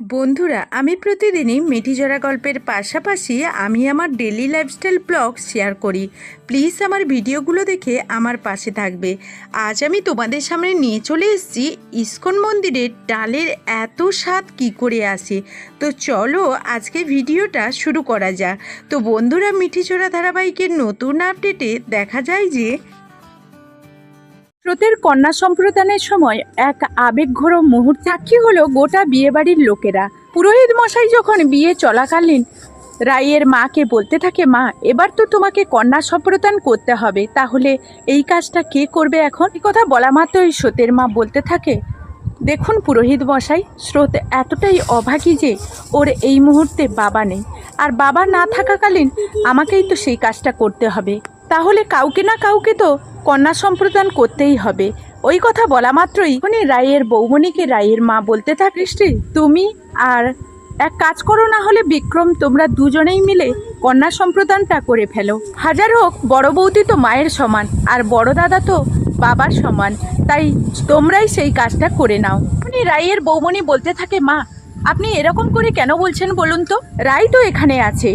বন্ধুরা, আমি প্রতিদিনই মেঠিজরা গল্পের পাশাপাশি আমি আমার ডেলি লাইফস্টাইল ব্লগ শেয়ার করি। প্লিজ আমার ভিডিওগুলো দেখে আমার পাশে থাকবে। আজ আমি তোমাদের সামনে নিয়ে চলে এসেছি ইস্কন মন্দিরের ডালের এত স্বাদ কি করে আসে। তো চলো আজকে ভিডিওটা শুরু করা যাক। তো বন্ধুরা মিঠিচোরা ধারাবাহিকের নতুন আপডেটে দেখা যায় যে স্রোতের কন্যা সম্প্রদানের সময় এক আবেগঘোর মুহূর্ত সাক্ষী হলো গোটা বিয়েবাড়ির লোকেরা? পুরোহিত মশাই যখন বিয়ে চলাকালীন রাইয়ের মাকে বলতে থাকে, মা, এবার তো তোমাকে কন্যা সম্প্রদান করতে হবে, তাহলে এই কাজটা কে করবে এখন? এই কথা বলা মাত্রই স্রোতের মা বলতে থাকে, দেখুন পুরোহিত মশাই, স্রোত এতটাই অভাগী যে ওর এই মুহূর্তে বাবা নেই। আর বাবা না থাকাকালীন আমাকেই তো সেই কাজটা করতে হবে। তাহলে কাউকে না কাউকে তো কন্যা সম্প্রদান করতেই হবে। ওই কথা বলা মাত্রই উনি রায়ের বৌমণিকে রায়ের মা বলতে থাকিসটি তুমি আর এক কাজ করো, না হলে বিক্রম তোমরা দুজনেই মিলে কন্যা সম্প্রদানটা করে ফেলো। হাজার হোক, বড় বৌদি তো মায়ের সমান, আর বড় দাদা তো বাবার সমান। তাই তোমরাই সেই কাজটা করে নাও। উনি রায়ের বৌমণি বলতে থাকে, মা, আপনি এরকম করে কেন বলছেন বলুন তো? রাই তো এখানে আছে।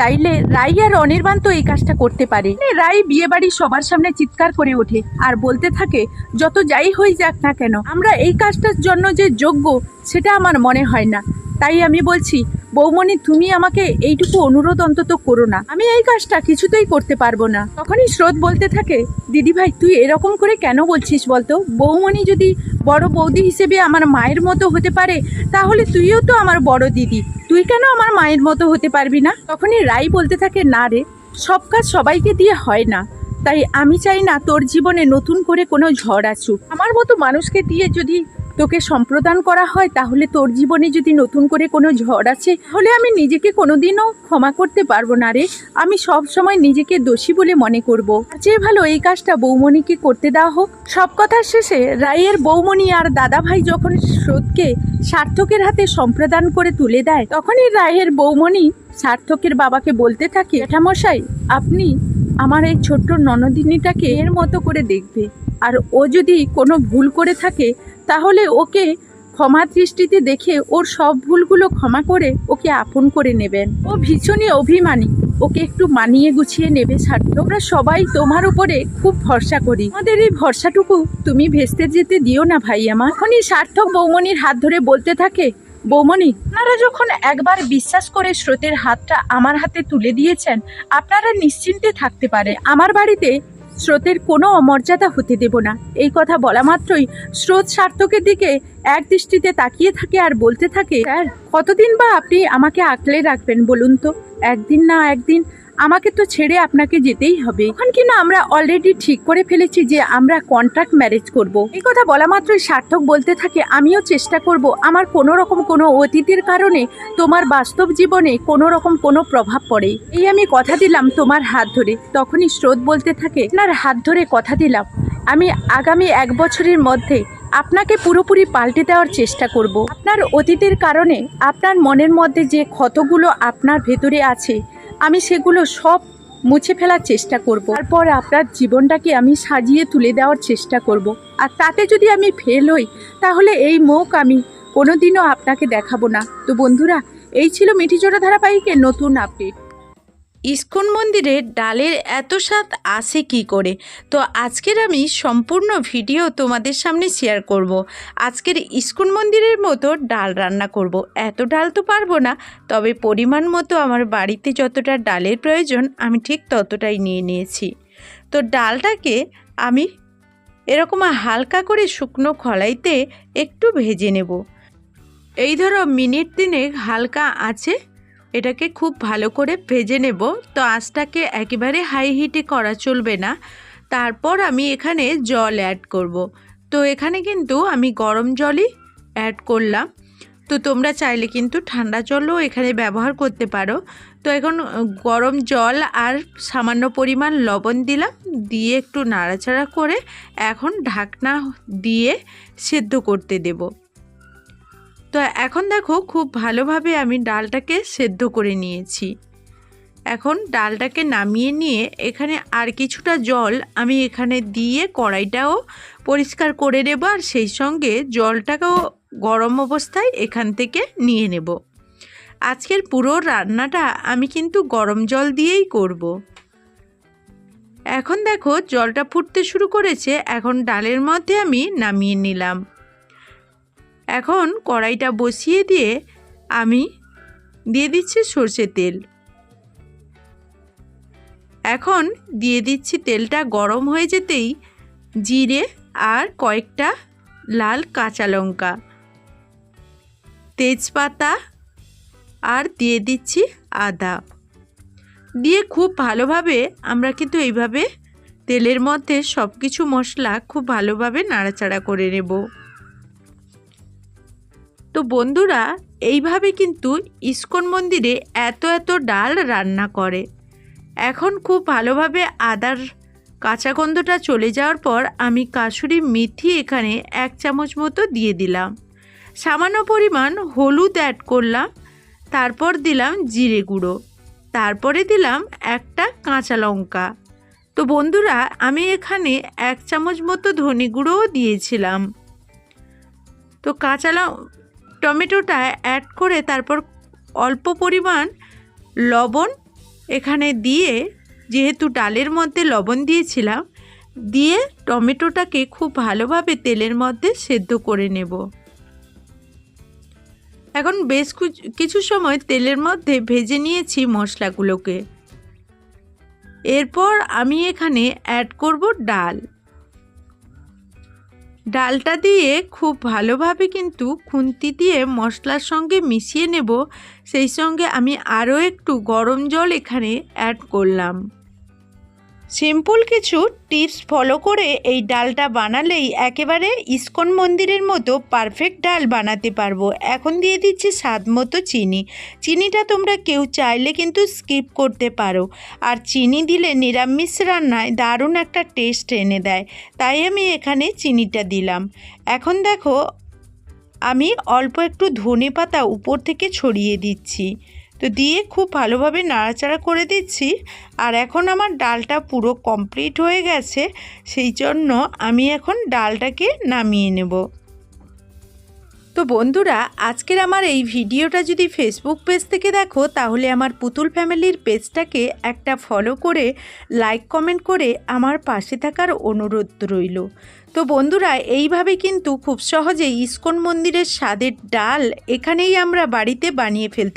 চাইলে রাই আর অনির্বাণ তো এই কাজটা করতে পারে। এ রাই বিয়ে বাড়ির সবার সামনে চিৎকার করে ওঠে আর বলতে থাকে, যত যাই হয়ে যাক না কেন, আমরা এই কাজটার জন্য যে যোগ্য, সেটা আমার মনে হয় না। তাই আমি বলছি, বৌমণি, তুমি আমাকে এইটুকু অনুরোধ অন্তত করো না। আমি এই কাজটা কিছুতেই করতে পারব না। তখনই স্রোত বলতে থাকে দিদি ভাই তুই এরকম করে কেন বলছিস বলতো? বৌমণি যদি বড় বৌদি হিসেবে আমার মায়ের মতো হতে পারে, তাহলে তুইও তো আমার বড় দিদি। তুই কেন আমার মায়ের মতো হতে পারবি না? তখনই রাই বলতে থাকে, না রে, সব কাজ সবাইকে দিয়ে হয় না। তাই আমি চাই না তোর জীবনে নতুন করে কোনো ঝড় আসুক। আমার মতো মানুষকে দিয়ে যদি তোকে সম্প্রদান করা হয়, তাহলে তোর জীবনে যদি নতুন করে কোনো ঝড় আছে তাহলে আমি নিজেকে কোনোদিনও ক্ষমা করতে পারব না রে। আমি সব সময় নিজেকে দোষী বলে মনে করব। যে ভালো এই কাজটা বৌমণিকে করতে দেওয়া হোক। সব কথার শেষে রায়ের বৌমণি আর দাদা ভাই যখন স্রোতকে সার্থকের হাতে সম্প্রদান করে তুলে দেয়, তখনই রায়ের বৌমণি সার্থকের বাবাকে বলতে থাকে, জ্যাঠামশাই, আপনি আমার এই ছোট্ট ননদিনীটাকে এর মতো করে দেখবে। আর ও যদি কোনো ভুল করে থাকে তাহলে ওকে ক্ষমা দৃষ্টিতে দেখে ওর সব ভুলগুলো ক্ষমা করে ওকে আপন করে নেবেন। ও ভীষণই অভিমানী। ওকে একটু মানিয়ে গুছিয়ে নেবে সার্থক আমরা সবাই তোমার উপরে খুব ভরসা করি। আমাদের এই ভরসাটুকু তুমি ভেস্তে যেতে দিও না ভাই আমার এখনই সার্থক বৌমনির হাত ধরে বলতে থাকে বৌমণি আপনারা যখন একবার বিশ্বাস করে স্রোতের হাতটা আমার হাতে তুলে দিয়েছেন, আপনারা নিশ্চিন্তে থাকতে পারে। আমার বাড়িতে স্রোতের কোনো অমর্যাদা হতে দেব না। এই কথা বলা মাত্রই স্রোত সার্থকের দিকে এক দৃষ্টিতে তাকিয়ে থাকে আর বলতে থাকে, স্যার, কতদিন বা আপনি আমাকে আঁকলে রাখবেন বলুন তো? একদিন না একদিন আমাকে তো ছেড়ে আপনাকে যেতেই হবে। এখন কিনা আমরা অলরেডি ঠিক করে ফেলেছি যে আমরা কন্ট্রাক্ট ম্যারেজ করব। এই কথা বলা মাত্রই সার্থক বলতে থাকে, আমিও চেষ্টা করব। আমার কোনো রকম কোনো অতীতের কারণে তোমার বাস্তব জীবনে কোনো রকম কোনো প্রভাব পড়ে। এই আমি কথা দিলাম তোমার হাত ধরে। তখনই স্রোত বলতে থাকে, আপনার হাত ধরে কথা দিলাম। আমি আগামী এক বছরের মধ্যে আপনাকে পুরোপুরি পাল্টে দেওয়ার চেষ্টা করব। আপনার অতীতের কারণে আপনার মনের মধ্যে যে ক্ষতগুলো আপনার ভেতরে আছে আমি সেগুলো সব মুছে ফেলার চেষ্টা করব। তারপর আপনার জীবনটাকে আমি সাজিয়ে তুলে দেওয়ার চেষ্টা করব। আর তাতে যদি আমি ফেল হই, তাহলে এই মুখ আমি কোনোদিনও আপনাকে দেখাবো না। তো বন্ধুরা, এই ছিল মিঠিজোড়া ধারাবাহিকের নতুন আপডেট ইস্কন মন্দিরে ডালের এত স্বাদ আসে কি করে তো আজকের আমি সম্পূর্ণ ভিডিও তোমাদের সামনে শেয়ার করব। আজকের ইস্কন মন্দিরের মতো ডাল রান্না করব। এত ডাল তো পারব না, তবে পরিমাণ মতো আমার বাড়িতে যতটা ডালের প্রয়োজন, আমি ঠিক ততটাই নিয়ে নিয়েছি তো ডালটাকে আমি এরকম হালকা করে শুকনো খলাইতে একটু ভেজে নেব এই ধরো মিনিট দিনে হালকা আছে এটাকে খুব ভালো করে ভেজে নেব। তো আঁচটাকে একেবারে হাই হিটে করা চলবে না। তারপর আমি এখানে জল অ্যাড করব। তো এখানে কিন্তু আমি গরম জলই অ্যাড করলাম। তো তোমরা চাইলে কিন্তু ঠান্ডা জলও এখানে ব্যবহার করতে পারো। তো এখন গরম জল আর সামান্য পরিমাণ লবণ দিলাম। দিয়ে একটু নাড়াচাড়া করে এখন ঢাকনা দিয়ে সেদ্ধ করতে দেবো। তো এখন দেখো খুব ভালোভাবে আমি ডালটাকে সেদ্ধ করে নিয়েছি। এখন ডালটাকে নামিয়ে নিয়ে এখানে আর কিছুটা জল আমি এখানে দিয়ে কড়াইটাও পরিষ্কার করে নেব আর সেই সঙ্গে জলটাকেও গরম অবস্থায় এখান থেকে নিয়ে নেব। আজকের পুরো রান্নাটা আমি কিন্তু গরম জল দিয়েই করব। এখন দেখো জলটা ফুটতে শুরু করেছে, এখন ডালের মধ্যে আমি নামিয়ে নিলাম। এখন কড়াইটা বসিয়ে দিয়ে আমি দিয়ে দিচ্ছি সর্ষে তেল। এখন দিয়ে দিচ্ছি তেলটা গরম হয়ে যেতেই জিরে আর কয়েকটা লাল কাঁচা লঙ্কা। তেজপাতা আর দিয়ে দিচ্ছি আদা। দিয়ে খুব ভালোভাবে আমরা কিন্তু এইভাবে তেলের মধ্যে সব কিছু মশলা খুব ভালোভাবে নাড়াচাড়া করে নেব। তো বন্ধুরা, এইভাবে কিন্তু ইস্কন মন্দিরে এত এত ডাল রান্না করে। এখন খুব ভালোভাবে আদার কাঁচা গন্ধটা চলে যাওয়ার পর আমি কাসুরি মেথি এখানে এক চামচ মতো দিয়ে দিলাম। সামান্য পরিমাণ হলুদ অ্যাড করলাম, তারপর দিলাম জিরে গুঁড়ো, তারপরে দিলাম একটা কাঁচা লঙ্কা। তো বন্ধুরা, আমি এখানে এক চামচ মতো ধনে গুঁড়োও দিয়েছিলাম। তো কাঁচা টমেটোটা অ্যাড করে তারপর অল্প পরিমাণ লবণ এখানে দিয়ে, যেহেতু ডালের মধ্যে লবণ দিয়েছিলাম, দিয়ে টমেটোটাকে খুব ভালোভাবে তেলের মধ্যে সেদ্ধ করে নেব। এখন বেশ কিছু সময় তেলের মধ্যে ভেজে নিয়েছি মশলাগুলোকে। এরপর আমি এখানে অ্যাড করব ডাল। ডালটা দিয়ে খুব ভালোভাবে কিন্তু খুন্তি দিয়ে মশলার সঙ্গে মিশিয়ে নেব। সেই সঙ্গে আমি আরও একটু গরম জল এখানে অ্যাড করলাম। সিম্পল কিছু টিপস ফলো করে এই ডালটা বানালেই একেবারে ইস্কন মন্দিরের মতো পারফেক্ট ডাল বানাতে পারব। এখন দিয়ে দিচ্ছি স্বাদ মতো চিনি। চিনিটা তোমরা কেউ চাইলে কিন্তু স্কিপ করতে পারো। আর চিনি দিলে নিরামিষ রান্নায় দারুণ একটা টেস্ট এনে দেয়। তাই আমি এখানে চিনিটা দিলাম। এখন দেখো, আমি অল্প একটু ধনে পাতা উপর থেকে ছড়িয়ে দিচ্ছি। তো দিয়ে খুব ভালোভাবে নাড়াচাড়া করে দিচ্ছি। আর এখন আমার ডালটা পুরো কমপ্লিট হয়ে গেছে, সেই জন্য আমি এখন ডালটাকে নামিয়ে নেব। তো বন্ধুরা, আজকের আমার এই ভিডিওটা যদি ফেসবুক পেজ থেকে দেখো, তাহলে আমার পুতুল ফ্যামিলির পেজটাকে একটা ফলো করে লাইক কমেন্ট করে আমার পাশে থাকার অনুরোধ রইল। তো বন্ধুরা, এইভাবে কিন্তু খুব সহজেই ইস্কন মন্দিরের স্বাদের ডাল এখানেই আমরা বাড়িতে বানিয়ে ফেলতে